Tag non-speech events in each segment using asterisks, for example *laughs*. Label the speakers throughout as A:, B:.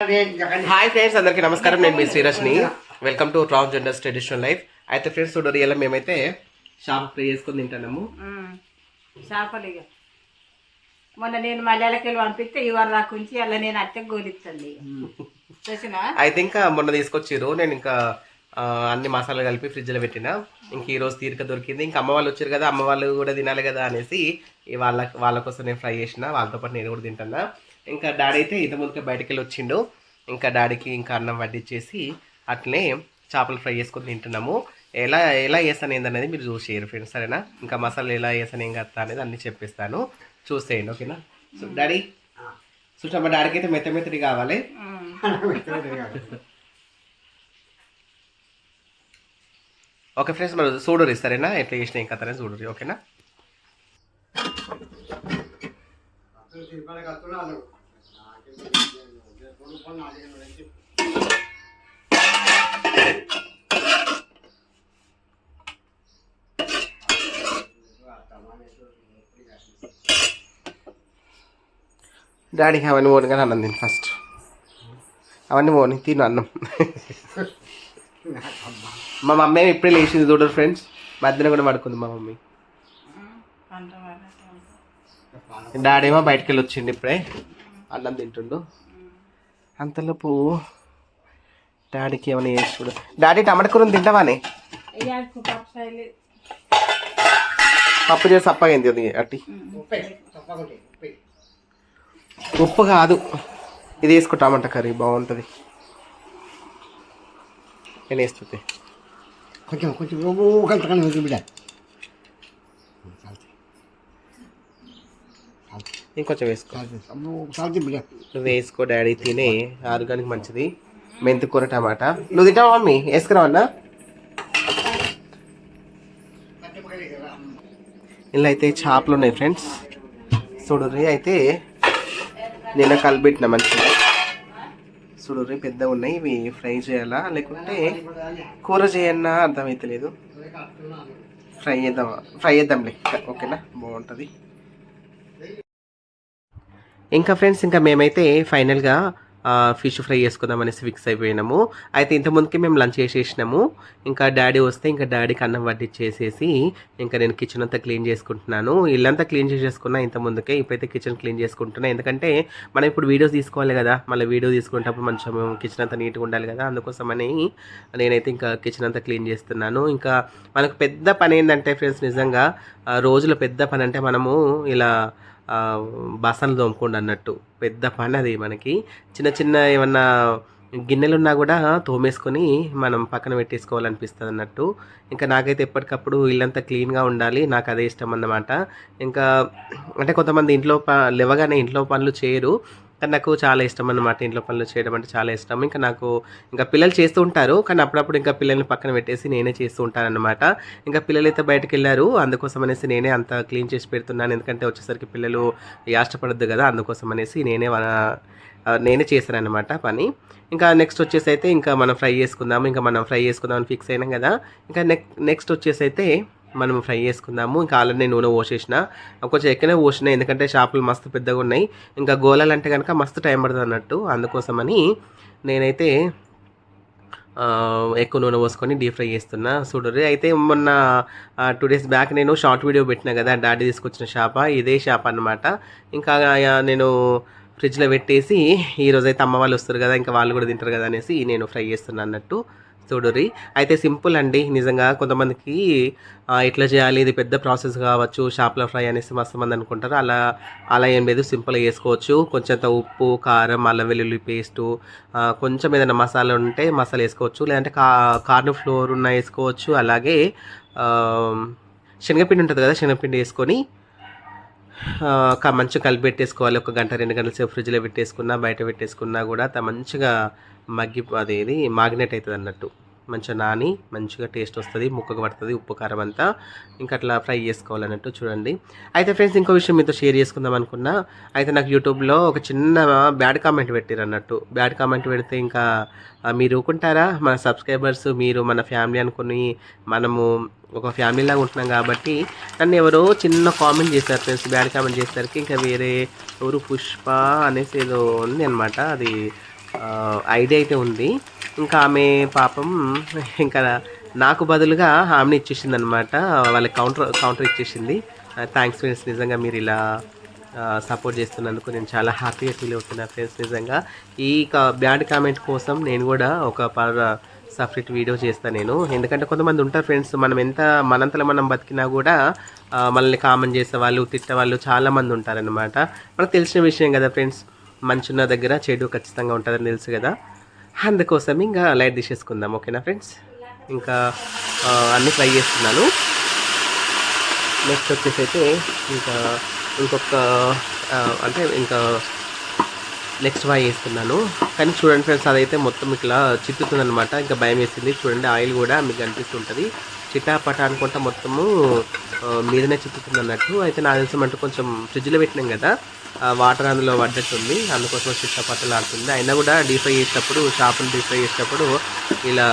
A: Hi friends అందరికీ నమస్కారం. నేను మీ Shrirashni welcome to transgenders traditional life అయితే ఫ్రెండ్స్ చూడరు ఇలా మేమైతే షాప్ ఫ్రై చేసుకొని తింటున్నాము.
B: చేపలు ఇక మొన్న నేను మలయాళకి పంపిస్తే ఇవాళ ఉంచి అలా నేను అట్టే గోలిస్తుంది చూసినా?
A: అయితే ఇంకా మొన్న తీసుకొచ్చిర్రు. నేను ఇంకా అన్ని మసాలాలు కలిపి ఫ్రిడ్జ్లో పెట్టిన. ఇంక ఈ రోజు తీరిక దొరికింది. ఇంకా అమ్మ వాళ్ళు వచ్చారు కదా అమ్మ వాళ్ళు కూడా తినాలి కదా అనేసి వాళ్ళ వాళ్ళ కోసం నేను ఫ్రై చేసిన. వాళ్ళతో పాటు నేను కూడా తింటున్నా. ఇంకా డాడీ అయితే ఇంత ముందుకే బయటికి వెళ్ళి వచ్చిండు. ఇంకా డాడీకి ఇంకా అన్నం వడ్డించేసి అట్లనే చేపలు ఫ్రై చేసుకొని తింటున్నాము. ఎలా ఎలా చేస్తాను ఏందనేది మీరు చూసేయరు ఫ్రెండ్స్ సరేనా? ఇంకా మసాలా ఎలా చేస్తాను ఏం కదా అనేది అన్ని చెప్పిస్తాను. చూసేయండి ఓకేనా? So daddy? చూసా మా డాడీకి అయితే మెత్త మెత్తడి *laughs* కావాలి. ఓకే ఫ్రెండ్స్ మరి చూడరు సరేనా? ఎట్లా చేసిన ఏం కథనే చూడరు ఓకేనా? డాడీకి అవన్నీ పోను కానీ అన్నం తిని ఫస్ట్ అవన్నీ పోని తిను అన్నం. మా మమ్మీ ఇప్పుడే లేచింది చూడరు ఫ్రెండ్స్ మధ్యన కూడా పడుకుంది మా మమ్మీ. డాడీ ఏమో బయటకు వెళ్ళి వచ్చిండు ఇప్పుడే. అన్నం తింటుండు. అంతలోపు డాడీకి ఏమైనా చేసి చూడు డాడీ టమాటా కూర తింటావానే? పప్పు చేసి అప్పగైంది అది అట్టి. ఉప్పు కాదు. ఇది వేసుకో టమాటా కర్రీ బాగుంటుంది. నేను వేస్తుంది
C: కొంచెం కొంచెం కలిసి కొంచెం బిడ్డ
A: ఇంకొంచెం వేసుకో. నువ్వు వేసుకో డాడీ తినే ఆరోగ్యానికి మంచిది. మెంతి కూర టమాటా. నువ్వు తింటావా మమ్మీ? వేసుకురావన్నా ఇలా అయితే చేపలు ఉన్నాయి ఫ్రెండ్స్. చూడుర్రి అయితే నిన్న కలిపెట్టిన మంచిగా చూడుర్రి పెద్దగా ఉన్నాయి. ఇవి ఫ్రై చేయాలా? లేకుంటే కూర చేయన్నా అర్థమైతలేదు. ఫ్రై చేద్దాం ఫ్రై చేద్దాంలే. ఓకేనా? బాగుంటుంది. ఇంకా ఫ్రెండ్స్ ఇంకా మేమైతే ఫైనల్గా ఫిష్ ఫ్రై చేసుకుందాం అనేసి ఫిక్స్ అయిపోయినాము. అయితే ఇంతకుముందుకే మేము లంచ్ చేసేసినాము. ఇంకా డాడీ వస్తే ఇంకా డాడీకి అన్నం వడ్డిచ్చేసేసి ఇంకా నేను కిచెన్ అంతా క్లీన్ చేసుకుంటున్నాను. ఇల్లంతా క్లీన్ చేసేసుకున్నా ఇంతకుముందుకే ఇప్పుడైతే కిచెన్ క్లీన్ చేసుకుంటున్నా. ఎందుకంటే మనం ఇప్పుడు వీడియోస్ తీసుకోవాలి కదా మళ్ళీ వీడియో తీసుకునేటప్పుడు మంచిగా కిచెన్ అంతా నీట్గా ఉండాలి కదా అందుకోసమని నేనైతే ఇంకా కిచెన్ అంతా క్లీన్ చేస్తున్నాను. ఇంకా మనకు పెద్ద పని ఏంటంటే ఫ్రెండ్స్ నిజంగా రోజులో పెద్ద పని అంటే మనము ఇలా బాసనలు తోముకోండి అన్నట్టు. పెద్ద పని అది మనకి. చిన్న చిన్న ఏమన్నా గిన్నెలున్నా కూడా తోమేసుకొని మనం పక్కన పెట్టేసుకోవాలనిపిస్తుంది అన్నట్టు. ఇంకా నాకైతే ఎప్పటికప్పుడు ఇల్లంతా క్లీన్గా ఉండాలి. నాకు అదే ఇష్టం అన్నమాట. ఇంకా అంటే కొంతమంది ఇంట్లో ప లేవగానే ఇంట్లో పనులు చేయరు. కానీ నాకు చాలా ఇష్టం అన్నమాట ఇంట్లో పనులు చేయడం అంటే చాలా ఇష్టం. ఇంకా నాకు ఇంకా పిల్లలు చేస్తూ ఉంటారు కానీ అప్పుడప్పుడు ఇంకా పిల్లల్ని పక్కన పెట్టేసి నేనే చేస్తూ ఉంటాను అనమాట ఇంకా పిల్లలు అయితే బయటకు వెళ్ళారు అందుకోసం అనేసి నేనే అంత క్లీన్ చేసి పెడుతున్నాను. ఎందుకంటే వచ్చేసరికి పిల్లలు యాష్టపడద్దు కదా అందుకోసం అనేసి నేనే మన నేనే చేశాను అనమాట పని. ఇంకా నెక్స్ట్ వచ్చేసి అయితే ఇంకా మనం ఫ్రై చేసుకుందాం ఇంకా మనం ఫ్రై చేసుకుందాం అని ఫిక్స్ అయినాం కదా. ఇంకా నెక్ నెక్స్ట్ వచ్చేసి అయితే మనం ఫ్రై చేసుకుందాము. ఇంకా ఆల్రెడీ నూనె పోసేసిన. కొంచెం ఎక్కువనే పోసిన ఎందుకంటే చేపలు మస్తు పెద్దగా ఉన్నాయి. ఇంకా గోలాలంటే అంటే కనుక మస్తు టైం పడుతుంది అన్నట్టు అందుకోసమని నేనైతే ఎక్కువ నూనె పోసుకొని డీప్ ఫ్రై చేస్తున్నా. చూడరు అయితే మొన్న టూ డేస్ బ్యాక్ నేను షార్ట్ వీడియో పెట్టిన కదా డాడీ తీసుకొచ్చిన షాప? ఇదే షాప్ అనమాట ఇంకా నేను ఫ్రిడ్జ్లో పెట్టేసి ఈరోజు అయితే అమ్మ వాళ్ళు వస్తారు కదా ఇంకా వాళ్ళు కూడా తింటారు కదా అనేసి నేను ఫ్రై చేస్తున్నా అన్నట్టు. చూడుర్రి. అయితే సింపుల్ అండి. నిజంగా కొంతమందికి ఇట్లా చేయాలి ఇది పెద్ద ప్రాసెస్ కావచ్చు షాప్లో ఫ్రై అనేసి మస్తు మంది అనుకుంటారు. అలా అలా ఏం లేదు. సింపుల్గా వేసుకోవచ్చు కొంచెంత ఉప్పు కారం అల్లం వెల్లుల్లి పేస్టు కొంచెం ఏదైనా మసాలా ఉంటే మసాలా వేసుకోవచ్చు. లేదంటే కా కార్న్ ఫ్లోర్ ఉన్న వేసుకోవచ్చు. అలాగే శనగపిండి ఉంటుంది కదా శనగపిండి వేసుకొని మంచిగా కలిపి పెట్టేసుకోవాలి ఒక గంట రెండు గంటల సేపు ఫ్రిడ్జ్లో పెట్టేసుకున్నా బయట పెట్టేసుకున్నా కూడా త- మంచిగా మగ్గి అదేది మాగ్నెట్ అవుతుంది అన్నట్టు మంచిగా నాని మంచిగా టేస్ట్ వస్తుంది ముక్కకు పడుతుంది ఉప్పు కారం అంతా. ఇంకా అట్లా ఫ్రై చేసుకోవాలన్నట్టు చూడండి. అయితే ఫ్రెండ్స్ ఇంకో విషయం మీతో షేర్ చేసుకుందాం అనుకున్నా. అయితే నాకు యూట్యూబ్లో ఒక చిన్న బ్యాడ్ కామెంట్ పెట్టారు అన్నట్టు బ్యాడ్ కామెంట్ పెడితే ఇంకా మీరు ఊకుంటారా? మన సబ్స్క్రైబర్స్ మీరు మన ఫ్యామిలీ అనుకుని మనము ఒక ఫ్యామిలీలాగా ఉంటున్నాం కాబట్టి నన్ను ఎవరో చిన్న కామెంట్ చేశారు ఫ్రెండ్స్ బ్యాడ్ కామెంట్ చేసేసరికి. ఇంకా వేరే ఎవరు పుష్ప అనేసి ఏదో ఉంది అనమాట అది ఐడియా అయితే ఉంది. ఇంకా ఆమె పాపం ఇంకా నాకు బదులుగా ఆమెను ఇచ్చేసింది అనమాట వాళ్ళ కౌంటర్ కౌంటర్ ఇచ్చేసింది థ్యాంక్స్ ఫ్రెండ్స్ నిజంగా మీరు ఇలా సపోర్ట్ చేస్తున్నందుకు నేను చాలా హ్యాపీగా ఫీల్ అవుతున్నా ఫ్రెండ్స్ నిజంగా. ఈ బ్యాడ్ కామెంట్ కోసం నేను కూడా ఒక పర్ సపరేట్ వీడియో చేస్తాను నేను. ఎందుకంటే కొంతమంది ఉంటారు ఫ్రెండ్స్ మనం ఎంత మనంతలో మనం బతికినా కూడా మనల్ని కామెంట్ చేసే వాళ్ళు తిట్టే వాళ్ళు చాలామంది ఉంటారనమాట మనకు తెలిసిన విషయం కదా ఫ్రెండ్స్ మంచి ఉన్న దగ్గర చెడు ఖచ్చితంగా ఉంటుందని తెలుసు కదా. అందుకోసం ఇంకా లైట్ తీసేసుకుందాం ఓకేనా ఫ్రెండ్స్? ఇంకా అన్నీ ఫ్రై చేస్తున్నాను. నెక్స్ట్ వచ్చేసి అయితే ఇంకా ఇంకొక అంటే ఇంకా నెక్స్ట్ ఫ్రై చేస్తున్నాను. కానీ చూడండి ఫ్రెండ్స్ అదైతే మొత్తం ఇట్లా చిత్తుతుంది అనమాట ఇంకా భయం వేసింది. చూడండి ఆయిల్ కూడా మీకు కనిపిస్తుంటుంది చిటాపట అనుకుంటా మొత్తము మీదనే చిక్కుతుంది అన్నట్టు అయితే నాకు తెలిసి కొంచెం ఫ్రిడ్జ్లో పెట్టినాం కదా వాటర్ అందులో పడ్డట్టుంది. అందుకోసం చిట్టపట్టలు ఆడుతుంది అయినా కూడా డీప్ ఫ్రై చేసేటప్పుడు చేపలు డీప్ ఫ్రై చేసేటప్పుడు ఇలా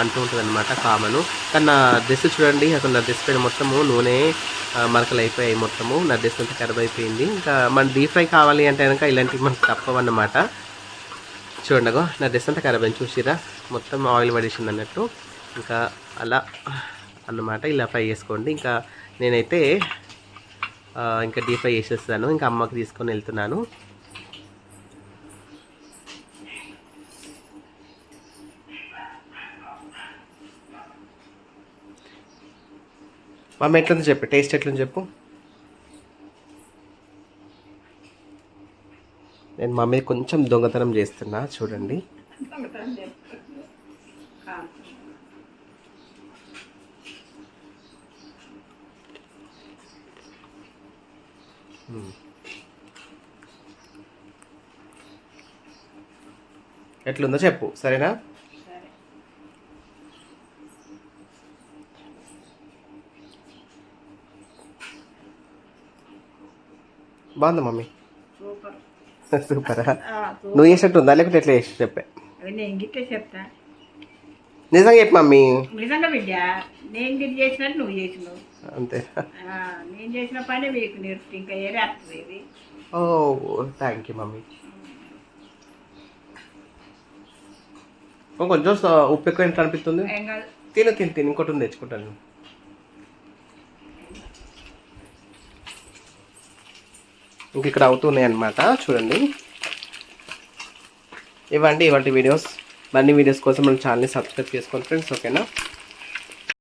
A: అంటూ ఉంటుంది అనమాట కామను. కానీ నా డ్రెస్ చూడండి అసలు నా డ్రెస్ పైన మొత్తము నూనె మరకలు అయిపోయాయి మొత్తము. నా డ్రెస్ అంతా ఖరాబ్ అయిపోయింది. ఇంకా మన డీప్ ఫ్రై కావాలి అంటే కనుక ఇలాంటివి మనకు తప్పవన్నమాట. చూడండిగో నా డ్రెస్ అంతా ఖరాబ్ అయింది చూసిరా? మొత్తం ఆయిల్ పడేసింది అన్నట్టు ఇంకా అలా అన్నమాట. ఇలా ఫ్రై చేసుకోండి. ఇంకా నేనైతే ఇంకా డీప్ ఫ్రై చేసేస్తాను. ఇంకా అమ్మకి తీసుకొని వెళ్తున్నాను. మమ్మీ ఎట్లుంది చెప్పు? టేస్ట్ ఎట్లుంది చెప్పు? నేను మమ్మీ కొంచెం దొంగతనం చేస్తున్నా. చూడండి మ్మ్. ఎట్లుందో చెప్పు సరేనా?
B: సరే
A: బాగుందా మమ్మీ?
B: సూపర్.
A: నువ్వు చేసినట్టు ఉందా? లేకపోతే ఎట్లా చేసి చెప్పే?
B: అవి నేను గిట్టే చెప్తా.
A: నిజంగా చెప్పు మమ్మీ.
B: నిజంగా బిడ్డ నేను గిట్ చేసినట్టు నువ్వు చేసినావు.
A: అంతే.
B: నేను చేసిన పని మీకు నేర్పు ఇంకా ఏరే వస్తుంది
A: ఓ థ్యాంక్ యూ మమ్మీ. కొంచెం ఉప్పు ఎక్కువ ఎంత అనిపిస్తుంది? తిను తిని తిని ఇంకోటి ఉంది తెచ్చుకుంటాను ఇంక ఇక్కడ అవుతున్నాయి అన్నమాట చూడండి. ఇవ్వండి ఇవాంటి వీడియోస్ మరిన్ని వీడియోస్ కోసం మన ఛానల్ని సబ్స్క్రైబ్ చేసుకోండి ఫ్రెండ్స్ ఓకేనా